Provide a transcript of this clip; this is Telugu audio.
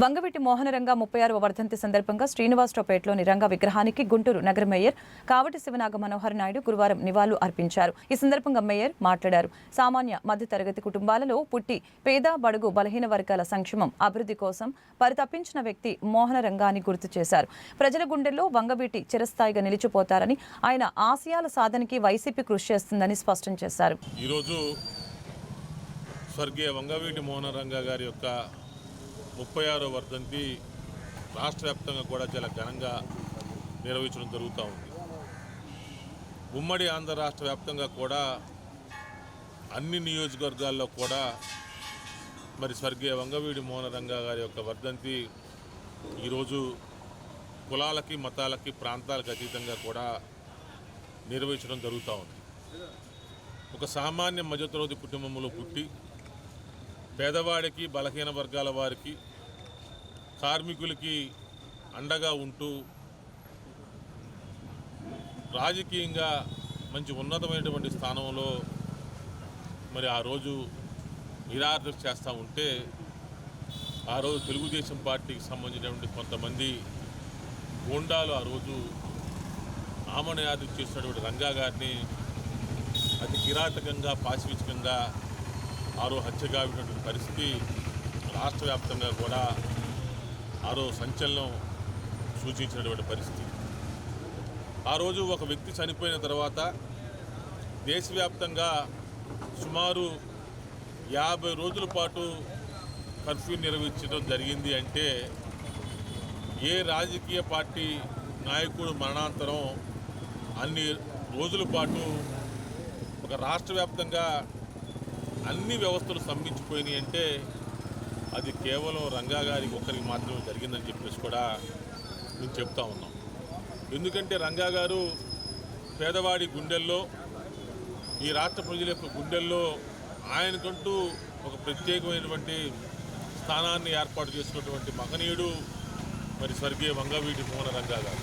వంగవీటి మోహనరంగ ముప్పై ఆరవ వర్ధంతి సందర్భంగా శ్రీనివాసరావుపేటలోని రంగ విగ్రహానికి గుంటూరు నగర మేయర్ కావటి శివనాగ మనోహర్ నాయుడు గురువారం నివాళులు అర్పించారు. ఈ సందర్భంగా మేయర్ మాట్లాడారు. సామాన్య మధ్యతరగతి కుటుంబాలలో పుట్టి పేద బడుగు బలహీన వర్గాల సంక్షేమం అభివృద్ధి కోసం పరితపించిన వ్యక్తి మోహనరంగాన్ని గుర్తు చేశారు. ప్రజల గుండెల్లో వంగవీటి చిరస్థాయిగా నిలిచిపోతారని ఆయన ఆశయాల సాధనకి వైసీపీ కృషి చేస్తుందని స్పష్టం చేశారు. ఈరోజు స్వర్గీయ వంగవీటి మోహనరంగ గారి యొక్క ముప్పై ఆరో వర్ధంతి రాష్ట్ర వ్యాప్తంగా కూడా చాలా ఘనంగా నిర్వహించడం జరుగుతూ ఉంది. ఉమ్మడి ఆంధ్ర రాష్ట్ర వ్యాప్తంగా కూడా అన్ని నియోజకవర్గాల్లో కూడా మరి స్వర్గీయ వంగవీడి మోహనరంగ గారి యొక్క వర్ధంతి ఈరోజు కులాలకి మతాలకి ప్రాంతాలకు అతీతంగా కూడా నిర్వహించడం జరుగుతూ ఉంది. ఒక సామాన్య మధ్యతరగతి కుటుంబంలో పుట్టి పేదవాడికి బలహీన వర్గాల వారికి కార్మికులకి అండగా ఉంటూ రాజకీయంగా మంచి ఉన్నతమైనటువంటి స్థానంలో మరి ఆ రోజు నిరాదరణ చేస్తూ ఉంటే ఆ రోజు తెలుగుదేశం పార్టీకి సంబంధించినటువంటి కొంతమంది గోండాలు ఆ రోజు ఆమనయాది చేసినటువంటి రంగా గారిని అతి కిరాటకంగా పాశవికంగా ఆరో హత్య కావినటువంటి పరిస్థితి రాష్ట్ర వ్యాప్తంగా కూడా ఆరో సంచలనం సూచించినటువంటి పరిస్థితి. ఆ రోజు ఒక వ్యక్తి చనిపోయిన తర్వాత దేశవ్యాప్తంగా సుమారు యాభై రోజుల పాటు కర్ఫ్యూ నిర్వహించడం జరిగింది అంటే ఏ రాజకీయ పార్టీ నాయకుడు మరణాంతరం అన్ని రోజుల పాటు ఒక రాష్ట్ర వ్యాప్తంగా అన్ని వ్యవస్థలు స్తంభించిపోయినాయి అంటే అది కేవలం రంగా గారికి ఒక్కరికి మాత్రమే జరిగిందని చెప్పేసి కూడా మేము చెప్తా ఉన్నాం. ఎందుకంటే రంగా గారు పేదవాడి గుండెల్లో ఈ రాష్ట్ర ప్రజల యొక్క గుండెల్లో ఆయనకంటూ ఒక ప్రత్యేకమైనటువంటి స్థానాన్ని ఏర్పాటు చేసుకున్నటువంటి మహనీయుడు మరి స్వర్గీయ వంగవీటి మోహన రంగా గారు